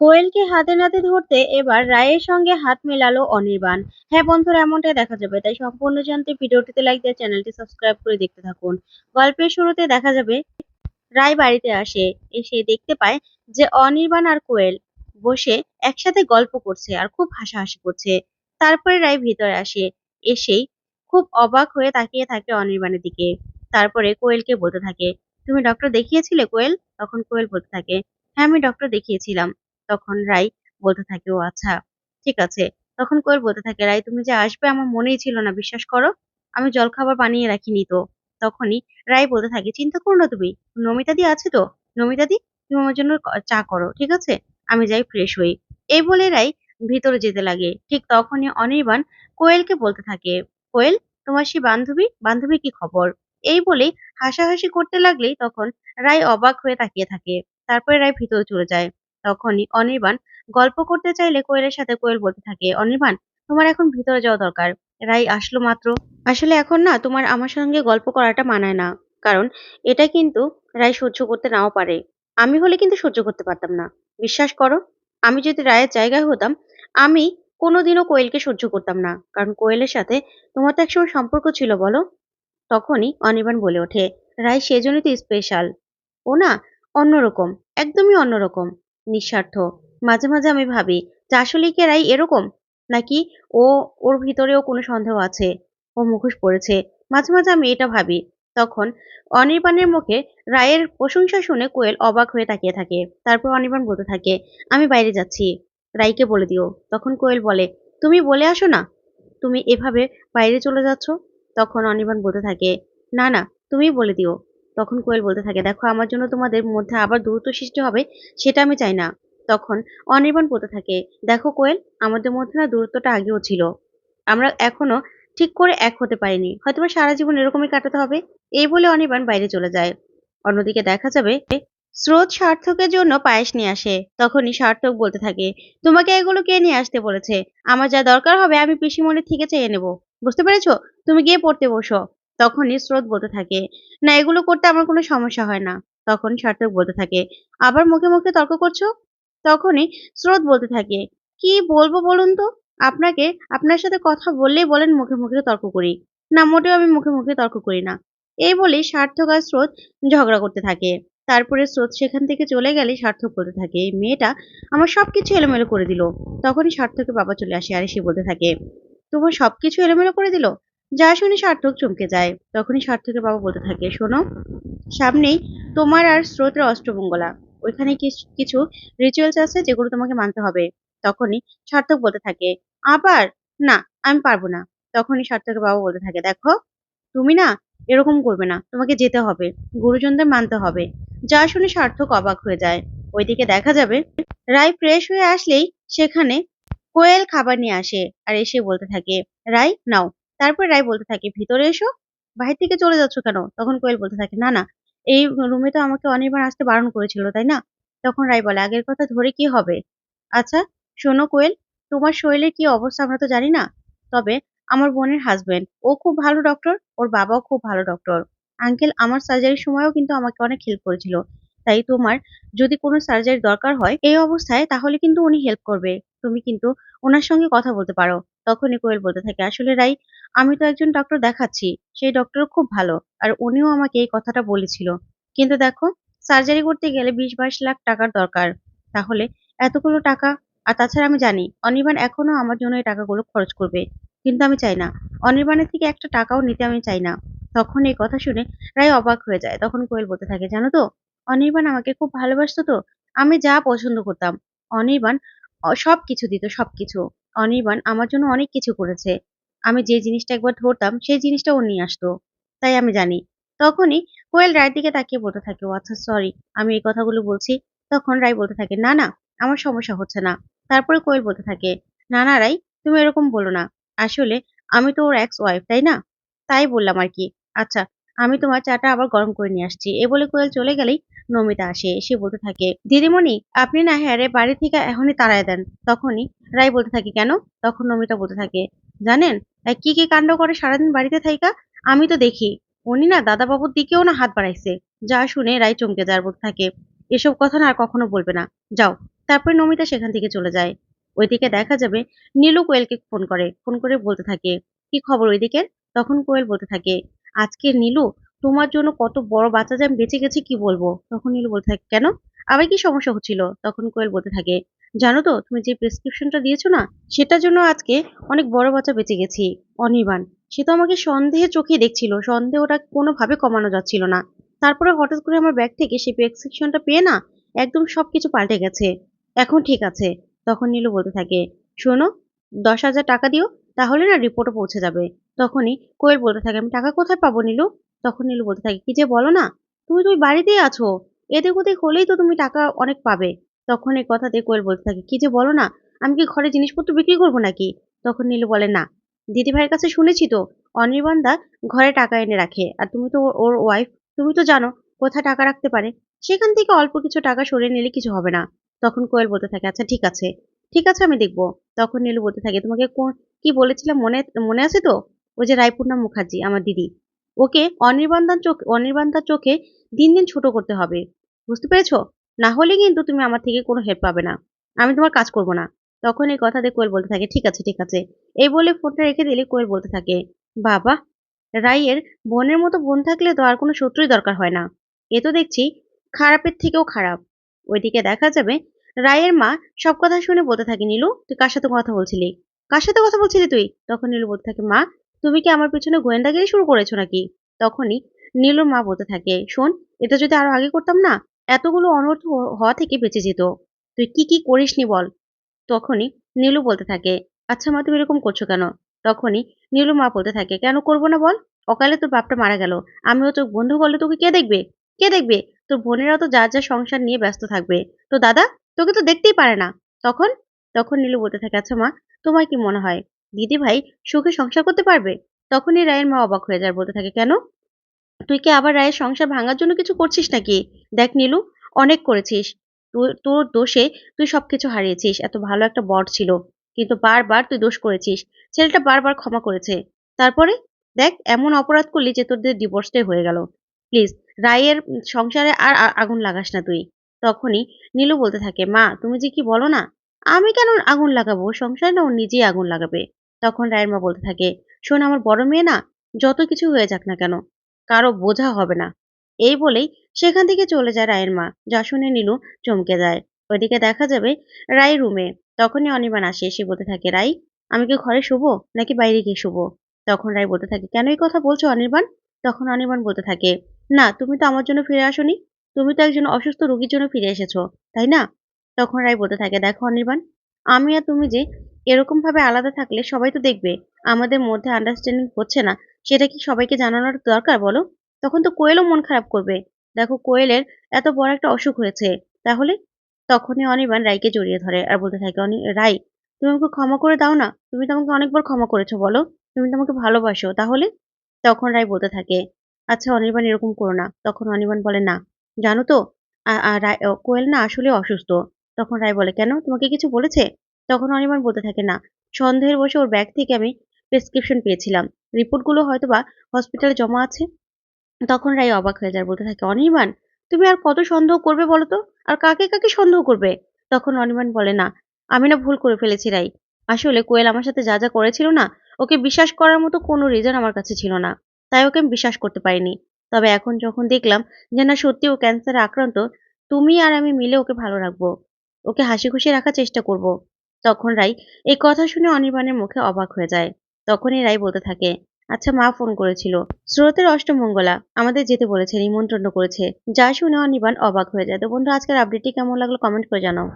কোয়েলকে হাতে নাতে ধরতে এবার রায়ের সঙ্গে হাত মেলালো অনির্বাণ। হ্যাঁ বন্ধুরা, এমনটাই দেখা যাবে। তাই সম্পূর্ণ জানতে ভিডিওটিতে লাইক দিয়ে চ্যানেলটি সাবস্ক্রাইব করে দেখতে থাকুন। গল্পের শুরুতে দেখা যাবে, রায় বাড়িতে আসে, এসে দেখতে পায় যে অনির্বাণ আর কোয়েল বসে একসাথে গল্প করছে আর খুব হাসাহাসি করছে। তারপরে রায় ভিতরে আসে, এসেই খুব অবাক হয়ে তাকিয়ে থাকে অনির্বাণের দিকে। তারপরে কোয়েলকে বলতে থাকে, তুমি ডক্টর দেখিয়েছিলে কোয়েল? তখন কোয়েল বলতে থাকে হ্যাঁ আমি ডক্টর দেখিয়েছিলাম। তখন রাই বলতে থাকে, ও আচ্ছা ঠিক আছে। তখন কোয়েল বলতে থাকে, রাই, তুমি যে আসবে আমার মনেই ছিল না, বিশ্বাস করো? আমি জলখাবার বানিয়ে রাখিনি তো। তখনই রাই বলতে থাকে, চিন্তা করো না তুমি নমিতাদি আছে তো? নমিতাদি তুমি আমার জন্য চা করো, ঠিক আছে? আমি যাই ফ্রেশ হই। এই বলে রাই ভিতরে যেতে লাগে। ঠিক তখনই অনির্বাণ কোয়েলকে বলতে থাকে, কোয়েল, তোমার সেই বান্ধবী বান্ধবী কি খবর? এই বলে হাসাহাসি করতে লাগলেই তখন রাই অবাক হয়ে তাকিয়ে থাকে। তারপরে রায় ভিতরে চলে যায়। তখনই অনির্বাণ, গল্প করতে চাইলে কোয়েলের সাথে কোয়েল বলতে থাকে, অনির্বাণ, তোমার এখন ভিতরে যাওয়া দরকার। রাই আসলো মাত্র। আসলে এখন না, তোমার আমার সঙ্গে গল্প করাটা মানায় না, কারণ এটা কিন্তু রায় সহ্য করতে নাও পারে। আমি হলে কিন্তু সহ্য করতে পারতাম না। বিশ্বাস করো, আমি যদি রায়ের জায়গায় হতাম, আমি কোনোদিনও কোয়েলকে সহ্য করতাম না, কারণ কোয়েলের সাথে তোমার তো একসময় সম্পর্ক ছিল, বলো? তখনই অনির্বাণ বলে ওঠে রায় সেজন্যই তো স্পেশাল ও না, অন্যরকম, একদমই অন্যরকম। নিঃস্বার্থ। মাঝে মাঝে আমি ভাবি যে আসলে কি রাই এরকম? নাকি ও, ওর ভিতরেও কোনো সন্দেহ আছে? ও মুখোশ পড়েছে মাঝে মাঝে আমি এটা ভাবি। তখন অনির্বাণের মুখে রায়ের প্রশংসা শুনে কোয়েল অবাক হয়ে তাকিয়ে থাকে। তারপর অনির্বাণ বলতে থাকে, আমি বাইরে যাচ্ছি। রাইকে বলে দিও। তখন কোয়েল বলে, তুমি বলে আসো না? তুমি এভাবে বাইরে চলে যাচ্ছ? তখন অনির্বাণ বলতে থাকে, না না তুমি বলে দিও। তখন কোয়েল বলতে থাকে, দেখো, আমার জন্য তোমাদের মধ্যে আবার দূরত্ব সৃষ্টি হবে, সেটা আমি চাই না। তখন অনির্বাণ বলতে থাকে, দেখো কোয়েল, আমাদের মধ্যে না দূরত্বটা আগেও ছিল। আমরা এখনও ঠিক করে এক হতে পারিনি। হয়তো সারা জীবন এরকমই কাটাতে হবে। এই বলে অনির্বাণ বাইরে চলে যায়। অন্যদিকে দেখা যাবে, স্রোত সার্থকের জন্য পায়েস নিয়ে আসে। তখনই সার্থক বলতে থাকে, তোমাকে এগুলো কে নিয়ে আসতে বলেছে? আমার যা দরকার হবে, আমি পিসিমণির থেকে চেয়ে নেব। বুঝতে পেরেছ? তুমি গিয়ে পড়তে বসো। তখনই স্রোত বলতে থাকে, না, এগুলো করতে আমার কোনো সমস্যা হয় না। তখন সার্থক বলতে থাকে, আবার মুখে মুখে তর্ক করছ? তখনই স্রোত বলতে থাকে, কি বলব বলুন তো? আপনাকে, আপনার সাথে কথা বললেই বলেন মুখে মুখে তর্ক করি। না, মোটেও আমি মুখে মুখে তর্ক করি না। এই বলে সার্থক আর স্রোত ঝগড়া করতে থাকে। তারপরে স্রোত সেখান থেকে চলে গেলে সার্থক বলতে থাকে, এই মেয়েটা আমার সব কিছু এলোমেলো করে দিল। তখনই সার্থকের বাবা চলে আসে আর এসে বলতে থাকে, তোমার সবকিছু এলোমেলো করে দিল? যা শুনে সার্থক চমকে যায়। তখনই সার্থকের বাবা বলতে থাকে, শোনো, সামনেই তোমার আর স্রোতের অষ্টমঙ্গলা ওইখানে কিছ- রিচুয়ালস আছে যেগুলো তোমাকে মানতে হবে। তখনই সার্থক বলতে থাকে, আবার? না, আমি পারব না। তখনই সার্থকের বাবা বলতে থাকে, দেখো, তুমি না এরকম করবে না। তোমাকে যেতে হবে, গুরুজনদের মানতে হবে। যা শুনে সার্থক অবাক হয়ে যায়। ওইদিকে দেখা যাবে, রায় ফ্রেশ হয়ে আসলেই সেখানে কোয়েল খাবার নিয়ে আসে। আর এসে বলতে থাকে, রায়, নাও। তারপর রায় বলতে থাকে, ভিতরে এসো, বাহির থেকে চলে যাচ্ছ কেন? তখন কোয়েল বলতে থাকে, না না, এই রুমে তো আমাকে অনির্বাণ আসতে বারণ করেছিল, তাই না? তখন রায় বলে, আগের কথা ধরে কি হবে? আচ্ছা শোনো কোয়েল, তোমার শরীরের কি অবস্থা আমরা তো জানি না, তবে আমার বোনের হাজবেন্ড ও খুব ভালো ডক্টর ওর বাবাও খুব ভালো ডক্টর আঙ্কেল আমার সার্জারির সময়ও কিন্তু আমাকে অনেক হেল্প করেছিল, তাই তোমার যদি কোনো সার্জারি দরকার হয়, এই অবস্থায় তাহলে কিন্তু উনি হেল্প করবে, তুমি কিন্তু ওনার সঙ্গে কথা বলতে পারো। তখনই কোয়েল বলতে থাকে, আসলে রাই আমি তো একজন ডক্টর দেখাচ্ছি, সেই ডক্টর খুব ভালো, আর উনিও আমাকে এই কথাটা বলেছিল। কিন্তু দেখো সার্জারি করতে গেলে বিশ বাইশ লাখ টাকার দরকার। তাহলে এতগুলো টাকা, আর তাছাড়া আমি জানি, অনির্বাণ এখনও আমার জন্য এই টাকাগুলো খরচ করবে। কিন্তু আমি চাই না। অনির্বাণের থেকে একটা টাকাও নিতে আমি চাই না। তখন এই কথা শুনে রায় অবাক হয়ে যায়। তখন কোয়েল বলতে থাকে, জানো তো, অনির্বাণ আমাকে খুব ভালোবাসতো তো? আমি যা পছন্দ করতাম। অনির্বাণ সব কিছু দিত সব কিছু অনির্বাণ আমার জন্য অনেক কিছু করেছে। আমি যে জিনিসটা একবার ধরতাম, সেই জিনিসটা ও নিয়ে আসতো। তাই আমি জানি। তখনই কোয়েল রায়ের দিকে তাকিয়ে বলতে থাকে, ও আচ্ছা সরি আমি এই কথাগুলো বলছি। তখন রায় বলতে থাকে, না না, আমার সমস্যা হচ্ছে না। তারপরে কোয়েল বলতে থাকে, না না রাই তুমি এরকম বলো না। আসলে আমি তো ওর এক্স ওয়াইফ তাই না? তাই বললাম আর কি। আচ্ছা আমি তোমার চাটা আবার গরম করে নিয়ে আসছি। এ বলে কোয়েল চলে গেলেই নমিতা আসে। এসে বলতে থাকে, দিদিমণি, আপনি না হ্যাঁ বাড়ি থেকে এখনই তাড়ায় দেন। তখনই রাই বলতে থাকে, কেন? তখন নমিতা বলতে থাকে জানেন? তাই কি কি কাণ্ড করে সারাদিন বাড়িতে থাইকা? আমি তো দেখি। উনি না দাদাবাবুর দিকেও না হাত বাড়াইছে। যা শুনে রায় চমকে যার বলতে থাকে। এসব কথা না আর কখনো বলবে না। যাও। তারপরে নমিতা সেখান থেকে চলে যায়। ওইদিকে দেখা যাবে নীলু কোয়েলকে ফোন করে। ফোন করে বলতে থাকে, কি খবর ওইদিকে তখন কোয়েল বলতে থাকে, আজকে নীলু, তোমার জন্য কত বড় বাচ্চা যে আমি বেঁচে গেছি কি বলব? তখন নীলু বলতে থাকে, কেন? আবার কি সমস্যা হচ্ছিল? তখন কোয়েল বলতে থাকে জানো তো, তুমি যে প্রেসক্রিপশনটা দিয়েছ না, সেটার জন্য আজকে অনেক বড় বাচ্চা বেঁচে গেছি, অনির্বাণ। সে তো আমাকে সন্দেহে চোখে দেখছিল সন্দেহটা কোনোভাবে কমানো যাচ্ছিল না। তারপরে হঠাৎ করে আমার ব্যাগ থেকে সেই প্রেসক্রিপশনটা পেয়ে না, একদম সব কিছু পাল্টে গেছে। এখন ঠিক আছে, তখন নীলু বলতে থাকে, শোনো, দশ হাজার টাকা দিও, তাহলে না রিপোর্টও পৌঁছে যাবে। তখনই কোয়েল বলতে থাকে, আমি টাকা কোথায় পাবো নীলু? তখন নীলু বলতে থাকে, কি যে বলো না, তুমি তুমি বাড়িতেই আছো, এদিক ওদিক হলেই তো তুমি টাকা অনেক পাবে। তখন এই কথাতে কোয়েল বলতে থাকে, কি যে বলো না, আমি কি ঘরে জিনিসপত্র বিক্রি করব নাকি? তখন নীলু বলে, না দিদি ভাইয়ের কাছে শুনেছি তো অনির্বাণদা ঘরে টাকা এনে রাখে, আর তুমি তো ওর- ওর ওয়াইফ তুমি তো জানো কোথায় টাকা রাখতে পারে, সেখান থেকে অল্প কিছু টাকা সরিয়ে নিলে কিছু হবে না। তখন কোয়েল বলতে থাকে আচ্ছা ঠিক আছে ঠিক আছে, আমি দেখব। তখন নীলু বলতে থাকে, তোমাকে কোন, কি বলেছিলাম মনে মনে আছে তো? ওই যে রায়পূর্ণা মুখার্জি, আমার দিদি। ওকে অনির্বাণদার চোখ অনির্বাণদার চোখে দিন দিন ছোট করতে হবে, বুঝতে পেরেছ? না হলে কিন্তু তুমি আমার থেকে কোনো হেল্প পাবে না। আমি তোমার কাজ করব না। তখন এই কথা দিয়ে কোয়েল বলতে থাকে, ঠিক আছে ঠিক আছে। এই বলে ফোনটা রেখে দিলে কোয়েল বলতে থাকে, বাবা, রাইয়ের বোনের মতো বোন থাকলে তো আর কোনো শত্রুই দরকার হয় না। এ তো দেখছি খারাপের থেকেও খারাপ। ওইদিকে দেখা যাবে রায়ের মা সব কথা শুনে বলতে থাকে, নীলু, তুই কার সাথে কথা বলছিলি? কার সাথে কথা বলছিলি তুই? তখন নীলু বলতে থাকে, মা, তুমি কি আমার পিছনে গোয়েন্দাগিরি শুরু করেছ নাকি? তখনই নীলুর মা বলতে থাকে, শোন, এটা যদি আরও আগে করতাম না এতগুলো অনর্থ হওয়া থেকে বেঁচে যেত। তুই কি কি করিসনি বল? তখনই নীলু বলতে থাকে আচ্ছা মা, তুমি এরকম করছ কেন? তখনই নীলু মা বলতে থাকে, কেন করব না বল? অকালে তোর বাপটা মারা গেল। আমিও তোর বন্ধু বললে তোকে কে দেখবে? কে দেখবে? তোর বোনেরা তো যার যা সংসার নিয়ে ব্যস্ত থাকবে। তো দাদা, তোকে তো দেখতেই পারে না। তখন তখন নীলু বলতে থাকে আচ্ছা মা, তোমার কি মনে হয়? দিদি ভাই সুখে সংসার করতে পারবে? তখনই রায়ের মা অবাক হয়ে যায়, বলতে থাকে, কেন? তুই কি আবার রায়ের সংসার ভাঙার জন্য কিছু করছিস নাকি? দেখ নীলু, অনেক করেছিস। তোর- দোষে তুই সবকিছু হারিয়েছিস। এত ভালো একটা বর ছিল। কিন্তু বারবার তুই দোষ করেছিস। ছেলেটা বারবার ক্ষমা করেছে। তারপরে? দেখ, এমন অপরাধ করলি যে তোদের ডিভোর্সটাই হয়ে গেল। প্লিজ, রায়ের সংসারে আর আগুন লাগাস না তুই। তখনই নীলু বলতে থাকে, মা, তুমি যে কি বলো না? আমি কেন আগুন লাগাবো? সংসারে না ও নিজেই আগুন লাগাবে? তখন রায়ের মা বলতে থাকে, শোন, আমার বড় মেয়ে না যত কিছু হয়ে যাক না কেন কারও বোঝা হবে না। এই বলেই সেখান থেকে চলে যায় রায়ের মা। যা শুনে নীলু চমকে যায়। ওইদিকে দেখা যাবে রাই রুমে। তখনই অনির্বাণ আসে। এসে বলতে থাকে, রাই, আমি কি ঘরে শুবো নাকি বাইরে গিয়ে শুবো? তখন রায় বলতে থাকে, কেন এই কথা বলছো অনির্বাণ? তখন অনির্বাণ বলতে থাকে, না, তুমি তো আমার জন্য ফিরে আসোনি। তুমি তো একজন অসুস্থ রোগীর জন্য ফিরে এসেছ, তাই না? তখন রায় বলতে থাকে, দেখো অনির্বাণ, আমি আর তুমি যে এরকম ভাবে আলাদা থাকলে সবাই তো দেখবে, আমাদের মধ্যে আন্ডারস্ট্যান্ডিং হচ্ছে না। সেটা কি সবাইকে জানানোর দরকার বলো? তখন তো কোয়েলও মন খারাপ করবে। দেখো কোয়েলের এত বড় একটা অসুখ হয়েছে। তাহলে? তখনই অনির্বাণ রাইকে জড়িয়ে ধরে আর বলতে থাকে, অনি রাই তুমি আমাকে ক্ষমা করে দাও না। তুমি তো আমাকে অনেকবার ক্ষমা করেছ, বলো? তুমি তো আমাকে ভালোবাসো। তাহলে? তখন রাই বলতে থাকে আচ্ছা অনির্বাণ, এরকম করো না। তখন অনির্বাণ বলে, না, জানো তো কোয়েল না আসলে অসুস্থ। তখন রাই বলে, কেন? তোমাকে কিছু বলেছে? তখন অনির্বাণ বলতে থাকে, না, সন্দেহের বসে ওর ব্যাগ থেকে আমি প্রেসক্রিপশন পেয়েছিলাম। রিপোর্টগুলো হয়তো বা হসপিটালে জমা আছে? তখন রাই অবাক হয়ে যায়, বলতে থাকে, অনির্বাণ, তুমি আর কত সন্দেহ করবে বলো তো? আর কাকে কাকে সন্দেহ করবে? তখন অনির্বাণ বলে, না, আমি না ভুল করে ফেলেছি রাই আসলে কোয়েল আমার সাথে যা যা করেছিল না, ওকে বিশ্বাস করার মতো কোনো রিজন আমার কাছে ছিল না। তাই ওকে আমি বিশ্বাস করতে পারিনি। তবে এখন যখন দেখলাম যে, না, সত্যি ও ক্যান্সারে আক্রান্ত, তুমি আর আমি মিলে ওকে ভালো রাখব। ওকে হাসি খুশি রাখার চেষ্টা করব। তখন রাই এই কথা শুনে অনির্বাণের মুখে অবাক হয়ে যায়। তখনই রাই বলতে থাকে আচ্ছা মা ফোন করেছিল। স্রোতের অষ্টমঙ্গলা আমাদের যেতে বলেছে, নিমন্ত্রণ করেছে। যা শুনে অনির্বাণ অবাক হয়ে যায়। তো বন্ধু, আজকের আপডেটটি কেমন লাগল? কমেন্ট করে জানাও।